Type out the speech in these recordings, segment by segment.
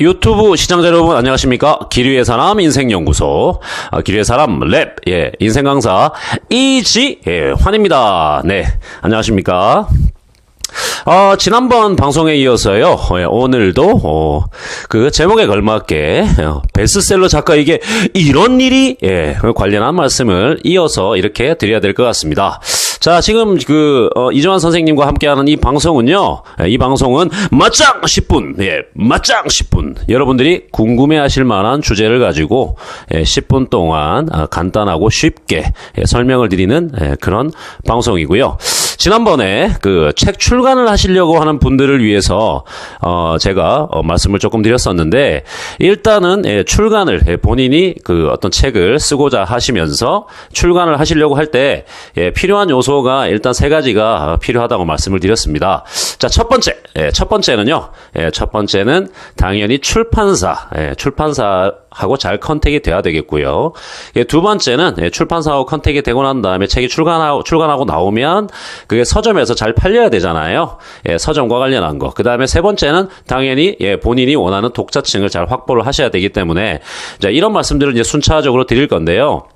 유튜브 시청자 여러분 안녕하십니까? 기류의 사람 인생연구소 아, 기류의 사람 랩 예, 인생 강사 이지 예, 환입니다. 네, 안녕하십니까? 어, 지난번 방송에 이어서요, 예, 오늘도, 어, 그 제목에 걸맞게, 어, 베스트셀러 작가에게 이런 일이, 예, 관련한 말씀을 이어서 이렇게 드려야 될 것 같습니다. 자, 지금 그, 어, 이정환 선생님과 함께하는 이 방송은요, 예, 이 방송은 맞짱 10분, 예, 맞짱 10분. 여러분들이 궁금해 하실 만한 주제를 가지고, 예, 10분 동안 아, 간단하고 쉽게 예, 설명을 드리는 예, 그런 방송이고요. 지난번에 그 책 출간을 하시려고 하는 분들을 위해서 어 제가 어 말씀을 조금 드렸었는데 일단은 예, 출간을 예, 본인이 그 어떤 책을 쓰고자 하시면서 출간을 하시려고 할때 예, 필요한 요소가 일단 세 가지가 필요하다고 말씀을 드렸습니다. 자, 첫 번째. 예, 첫 번째는요. 예, 첫 번째는 당연히 출판사. 예, 출판사 하고 잘 컨택이 돼야 되겠고요. 예, 두 번째는 예, 출판사하고 컨택이 되고 난 다음에 책이 출간하고 출간하고 나오면 그게 서점에서 잘 팔려야 되잖아요. 예, 서점과 관련한 거. 그 다음에 세 번째는 당연히 예, 본인이 원하는 독자층을 잘 확보를 하셔야 되기 때문에 자, 이런 말씀들을 이제 순차적으로 드릴 건데요.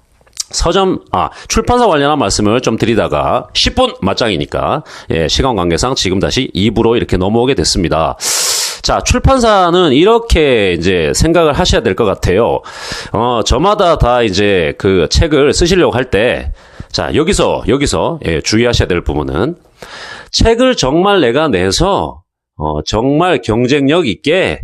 서점, 아, 출판사 관련한 말씀을 좀 드리다가 10분 맞짱이니까, 예, 시간 관계상 지금 다시 2부로 이렇게 넘어오게 됐습니다. 자, 출판사는 이렇게 이제 생각을 하셔야 될 것 같아요. 어, 저마다 다 이제 그 책을 쓰시려고 할 때, 자, 여기서, 여기서, 예, 주의하셔야 될 부분은, 책을 정말 내가 내서, 어, 정말 경쟁력 있게,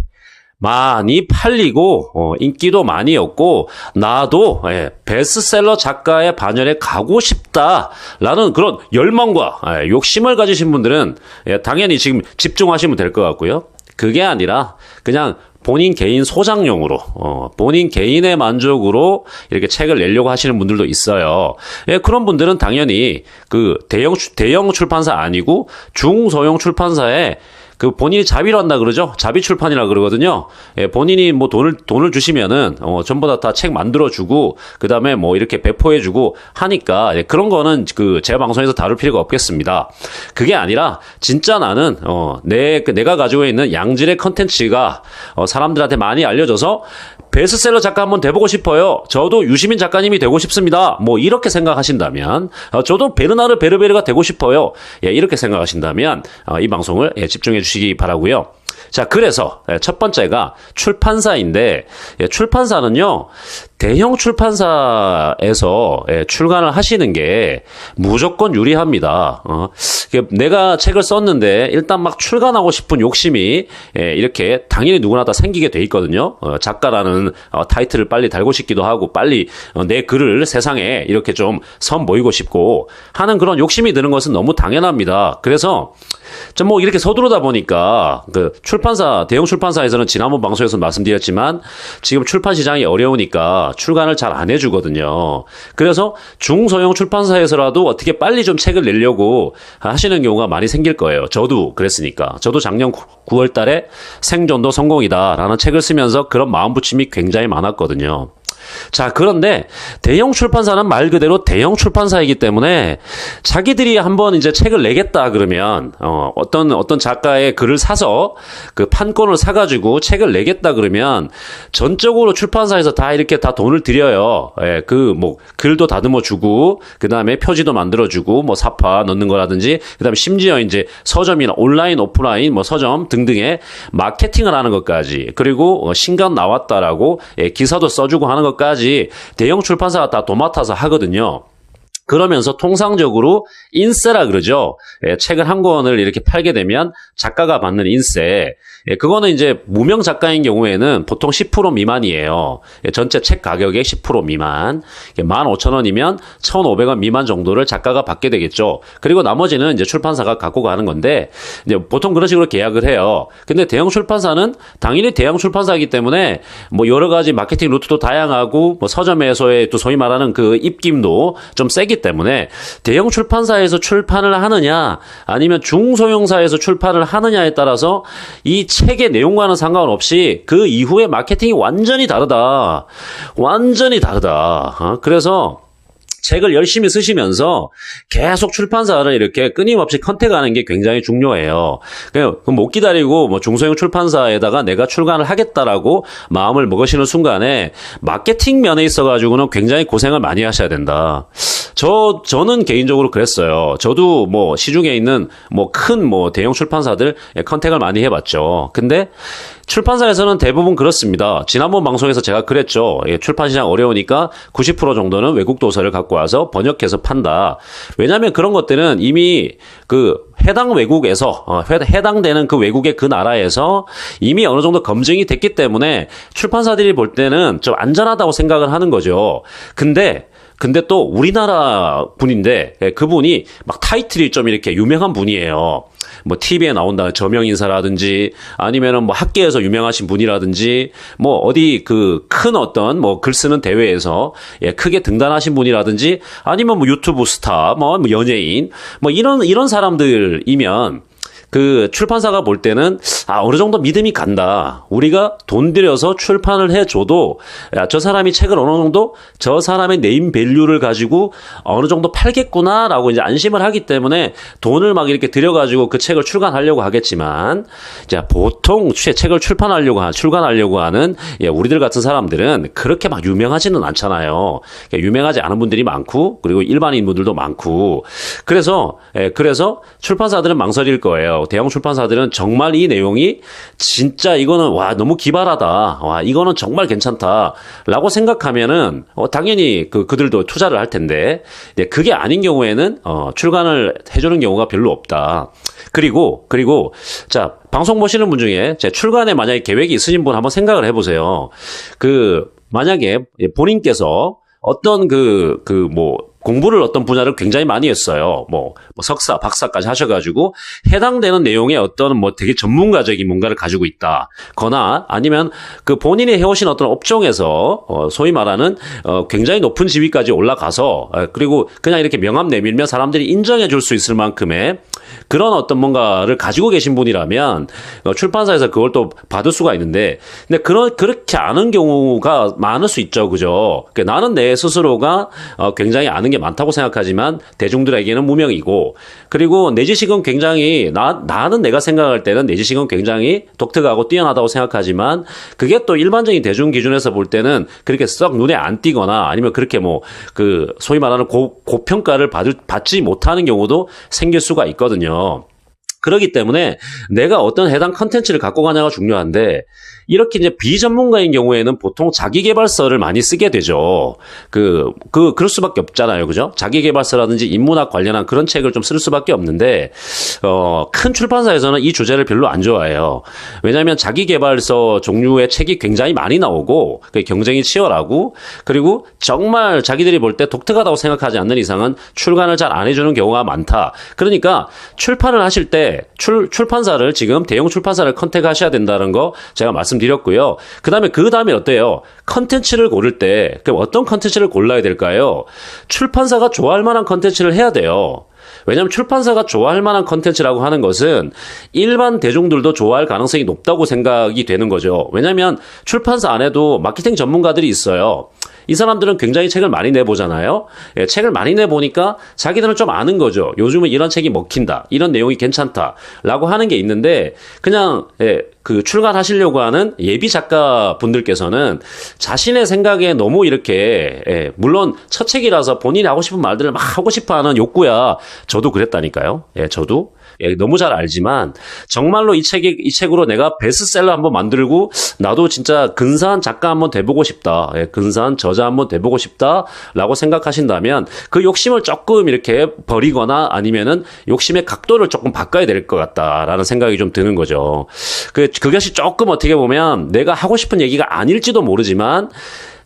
많이 팔리고 어, 인기도 많이 얻고 나도 예, 베스트셀러 작가의 반열에 가고 싶다라는 그런 열망과 예, 욕심을 가지신 분들은 예, 당연히 지금 집중하시면 될 것 같고요. 그게 아니라 그냥 본인 개인 소장용으로 어, 본인 개인의 만족으로 이렇게 책을 내려고 하시는 분들도 있어요. 예, 그런 분들은 당연히 그 대형 대형 출판사 아니고 중소형 출판사에 그 본인이 자비로 한다 그러죠. 자비 출판이라 그러거든요. 예, 본인이 뭐 돈을 돈을 주시면은 어, 전부 다 다 책 만들어 주고 그다음에 뭐 이렇게 배포해 주고 하니까 예, 그런 거는 그 제 방송에서 다룰 필요가 없겠습니다. 그게 아니라 진짜 나는 어, 내 내가 가지고 있는 양질의 컨텐츠가 어, 사람들한테 많이 알려져서 베스트셀러 작가 한번 돼보고 싶어요. 저도 유시민 작가님이 되고 싶습니다. 뭐 이렇게 생각하신다면 어, 저도 베르나르 베르베르가 되고 싶어요. 예, 이렇게 생각하신다면 어, 이 방송을 예, 집중해 주시기 바라고요. 자, 그래서 예, 첫 번째가 출판사인데 예, 출판사는요. 대형 출판사에서 예, 출간을 하시는 게 무조건 유리합니다. 어, 내가 책을 썼는데 일단 막 출간하고 싶은 욕심이 예, 이렇게 당연히 누구나 다 생기게 돼 있거든요. 어, 작가라는 어, 타이틀을 빨리 달고 싶기도 하고 빨리 어, 내 글을 세상에 이렇게 좀 선보이고 싶고 하는 그런 욕심이 드는 것은 너무 당연합니다. 그래서 좀 뭐 이렇게 서두르다 보니까 그 출판사 대형 출판사에서는 지난번 방송에서 말씀드렸지만 지금 출판 시장이 어려우니까 출간을 잘 안 해주거든요. 그래서 중소형 출판사에서라도 어떻게 빨리 좀 책을 내려고 하시는 경우가 많이 생길 거예요. 저도 그랬으니까. 저도 작년 9월 달에 생존도 성공이다라는 책을 쓰면서 그런 마음 붙임이 굉장히 많았거든요. 자, 그런데 대형 출판사는 말 그대로 대형 출판사이기 때문에 자기들이 한번 이제 책을 내겠다 그러면 어, 어떤 어떤 작가의 글을 사서 그 판권을 사 가지고 책을 내겠다 그러면 전적으로 출판사에서 다 이렇게 다 돈을 들여요. 예, 그 뭐 글도 다듬어 주고 그 다음에 표지도 만들어 주고 뭐 사파 넣는 거라든지 그 다음에 심지어 이제 서점이나 온라인 오프라인 뭐 서점 등등의 마케팅을 하는 것까지 그리고 어, 신간 나왔다라고 예, 기사도 써 주고 하는 것 것까지 대형 출판사가 다 도맡아서 하거든요. 그러면서 통상적으로 인세라 그러죠. 예, 책을 한 권을 이렇게 팔게 되면 작가가 받는 인세. 예, 그거는 이제 무명 작가인 경우에는 보통 10% 미만이에요. 예, 전체 책 가격의 10% 미만. 15,000원이면 1,500원 미만 정도를 작가가 받게 되겠죠. 그리고 나머지는 이제 출판사가 갖고 가는 건데 이제 보통 그런 식으로 계약을 해요. 근데 대형 출판사는 당연히 대형 출판사이기 때문에 뭐 여러 가지 마케팅 루트도 다양하고 뭐 서점에서의 또 소위 말하는 그 입김도 좀 세기 때문에 대형 출판사에서 출판을 하느냐 아니면 중소형사에서 출판을 하느냐에 따라서 이 책의 내용과는 상관없이 그 이후의 마케팅이 완전히 다르다. 완전히 다르다. 어? 그래서 책을 열심히 쓰시면서 계속 출판사를 이렇게 끊임없이 컨택하는 게 굉장히 중요해요. 그냥 못 기다리고 뭐 중소형 출판사에다가 내가 출간을 하겠다라고 마음을 먹으시는 순간에 마케팅 면에 있어가지고는 굉장히 고생을 많이 하셔야 된다. 저 저는 개인적으로 그랬어요. 저도 뭐 시중에 있는 뭐 큰뭐 대형 출판사들 컨택을 많이 해봤죠. 근데 출판사에서는 대부분 그렇습니다. 지난번 방송에서 제가 그랬죠. 예, 출판 시장 어려우니까 90% 정도는 외국 도서를 갖고 와서 번역해서 판다. 왜냐하면 그런 것들은 이미 그 해당 외국에서 어, 해당되는 그 외국의 그 나라에서 이미 어느 정도 검증이 됐기 때문에 출판사들이 볼 때는 좀 안전하다고 생각을 하는 거죠. 근데 근데 또 우리나라 분인데 예, 그분이 막 타이틀이 좀 이렇게 유명한 분이에요. 뭐 TV에 나온다 저명 인사라든지 아니면은 뭐 학계에서 유명하신 분이라든지 뭐 어디 그 큰 어떤 뭐 글 쓰는 대회에서 예 크게 등단하신 분이라든지 아니면 뭐 유튜브 스타 뭐 연예인 뭐 이런 이런 사람들이면 그 출판사가 볼 때는 아 어느 정도 믿음이 간다. 우리가 돈 들여서 출판을 해줘도 야, 저 사람이 책을 어느 정도 저 사람의 네임 밸류를 가지고 어느 정도 팔겠구나라고 이제 안심을 하기 때문에 돈을 막 이렇게 들여가지고 그 책을 출간하려고 하겠지만 자 보통 책을 출판하려고 하, 출간하려고 하는 예, 우리들 같은 사람들은 그렇게 막 유명하지는 않잖아요. 그러니까 유명하지 않은 분들이 많고 그리고 일반인 분들도 많고 그래서 예, 그래서 출판사들은 망설일 거예요. 대형 출판사들은 정말 이 내용이 진짜 이거는 와 너무 기발하다. 와 이거는 정말 괜찮다라고 생각하면은 어, 당연히 그 그들도 투자를 할 텐데 네, 그게 아닌 경우에는 어, 출간을 해주는 경우가 별로 없다. 그리고 그리고 자 방송 보시는 분 중에 제 출간에 만약에 계획이 있으신 분 한번 생각을 해보세요. 그 만약에 본인께서 어떤 그, 그, 뭐, 공부를 어떤 분야를 굉장히 많이 했어요. 뭐, 뭐 석사, 박사까지 하셔가지고 해당되는 내용의 어떤 뭐 되게 전문가적인 뭔가를 가지고 있다. 거나 아니면 그 본인이 해오신 어떤 업종에서 어, 소위 말하는 어, 굉장히 높은 지위까지 올라가서 어, 그리고 그냥 이렇게 명함 내밀면 사람들이 인정해 줄 수 있을 만큼의 그런 어떤 뭔가를 가지고 계신 분이라면 어, 출판사에서 그걸 또 받을 수가 있는데 근데 그런 그렇게 아는 경우가 많을 수 있죠, 그죠? 그러니까 나는 내 스스로가 어, 굉장히 아는 게 많다고 생각하지만 대중들에게는 무명이고 그리고 내 지식은 굉장히 나 나는 내가 생각할 때는 내 지식은 굉장히 독특하고 뛰어나다고 생각하지만 그게 또 일반적인 대중 기준에서 볼 때는 그렇게 썩 눈에 안 띄거나 아니면 그렇게 뭐 그 소위 말하는 고, 고평가를 받을, 받지 못하는 경우도 생길 수가 있거든요. 그렇기 때문에 내가 어떤 해당 컨텐츠를 갖고 가냐가 중요한데 이렇게 이제 비전문가인 경우에는 보통 자기개발서를 많이 쓰게 되죠. 그, 그, 그럴 수밖에 없잖아요. 그죠? 자기개발서라든지 인문학 관련한 그런 책을 좀 쓸 수밖에 없는데, 어, 큰 출판사에서는 이 주제를 별로 안 좋아해요. 왜냐하면 자기개발서 종류의 책이 굉장히 많이 나오고, 그 경쟁이 치열하고, 그리고 정말 자기들이 볼 때 독특하다고 생각하지 않는 이상은 출간을 잘 안 해주는 경우가 많다. 그러니까 출판을 하실 때 출, 출판사를 지금 대형 출판사를 컨택하셔야 된다는 거 제가 말씀 말씀드렸고요. 그 다음에 그 다음에 어때요? 컨텐츠를 고를 때 그럼 어떤 컨텐츠를 골라야 될까요? 출판사가 좋아할 만한 컨텐츠를 해야 돼요. 왜냐하면 출판사가 좋아할 만한 컨텐츠라고 하는 것은 일반 대중들도 좋아할 가능성이 높다고 생각이 되는 거죠. 왜냐하면 출판사 안에도 마케팅 전문가들이 있어요. 이 사람들은 굉장히 책을 많이 내보잖아요. 예, 책을 많이 내보니까 자기들은 좀 아는 거죠. 요즘은 이런 책이 먹힌다. 이런 내용이 괜찮다. 라고 하는 게 있는데, 그냥, 예, 그 출간하시려고 하는 예비 작가 분들께서는 자신의 생각에 너무 이렇게, 예, 물론 첫 책이라서 본인이 하고 싶은 말들을 막 하고 싶어 하는 욕구야. 저도 그랬다니까요. 예, 저도. 예, 너무 잘 알지만 정말로 이 책이 이 책으로 내가 베스트셀러 한번 만들고 나도 진짜 근사한 작가 한번 돼보고 싶다. 예, 근사한 저자 한번 돼보고 싶다라고 생각하신다면 그 욕심을 조금 이렇게 버리거나 아니면은 욕심의 각도를 조금 바꿔야 될 것 같다라는 생각이 좀 드는 거죠. 그 그것이 조금 어떻게 보면 내가 하고 싶은 얘기가 아닐지도 모르지만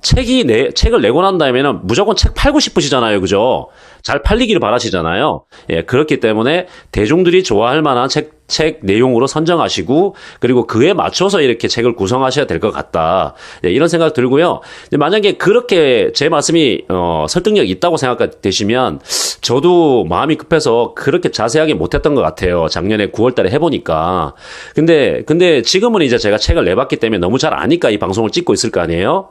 책이 내 책을 내고 난 다음에는 무조건 책 팔고 싶으시잖아요, 그죠? 잘 팔리기를 바라시잖아요. 예, 그렇기 때문에 대중들이 좋아할 만한 책, 책 내용으로 선정하시고, 그리고 그에 맞춰서 이렇게 책을 구성하셔야 될 것 같다. 예, 이런 생각 들고요. 만약에 그렇게 제 말씀이, 어, 설득력 있다고 생각되시면, 저도 마음이 급해서 그렇게 자세하게 못했던 것 같아요. 작년에 9월 달에 해보니까. 근데, 근데 지금은 이제 제가 책을 내봤기 때문에 너무 잘 아니까 이 방송을 찍고 있을 거 아니에요?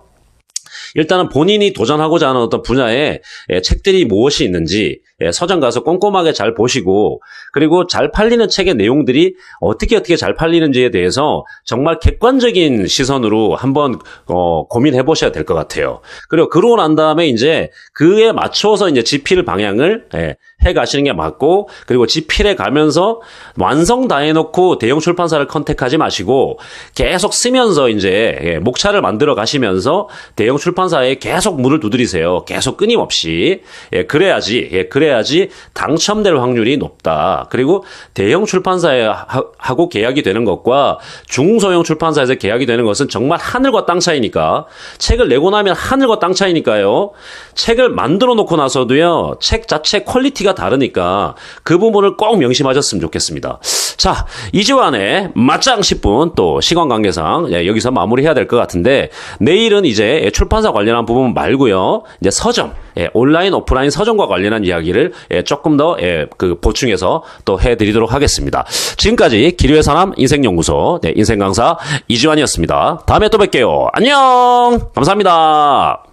일단은 본인이 도전하고자 하는 어떤 분야에 예, 책들이 무엇이 있는지 예, 서점 가서 꼼꼼하게 잘 보시고 그리고 잘 팔리는 책의 내용들이 어떻게 어떻게 잘 팔리는지에 대해서 정말 객관적인 시선으로 한번 어, 고민해 보셔야 될 것 같아요. 그리고 그러고 난 다음에 이제 그에 맞춰서 이제 지필 방향을 예, 해 가시는 게 맞고 그리고 지필해 가면서 완성 다 해놓고 대형 출판사를 컨택하지 마시고 계속 쓰면서 이제 예, 목차를 만들어 가시면서 대형 출판사에 계속 문을 두드리세요. 계속 끊임없이 예, 그래야지 예, 그래 야지 당첨될 확률이 높다. 그리고 대형 출판사에 하- 하고 계약이 되는 것과 중소형 출판사에서 계약이 되는 것은 정말 하늘과 땅 차이니까 책을 내고 나면 하늘과 땅 차이니까요. 책을 만들어 놓고 나서도요. 책 자체 퀄리티가 다르니까 그 부분을 꼭 명심하셨으면 좋겠습니다. 자, 2주 안에 맞짱 10분 또 시간 관계상 예, 여기서 마무리해야 될 것 같은데 내일은 이제 출판사 관련한 부분 말고요. 이제 서점, 예, 온라인 오프라인 서점과 관련한 이야기를 예, 조금 더 예, 그 보충해서 또 해드리도록 하겠습니다. 지금까지 기류의 사람 인생연구소 네, 인생 강사 이주환이었습니다. 다음에 또 뵐게요. 안녕. 감사합니다.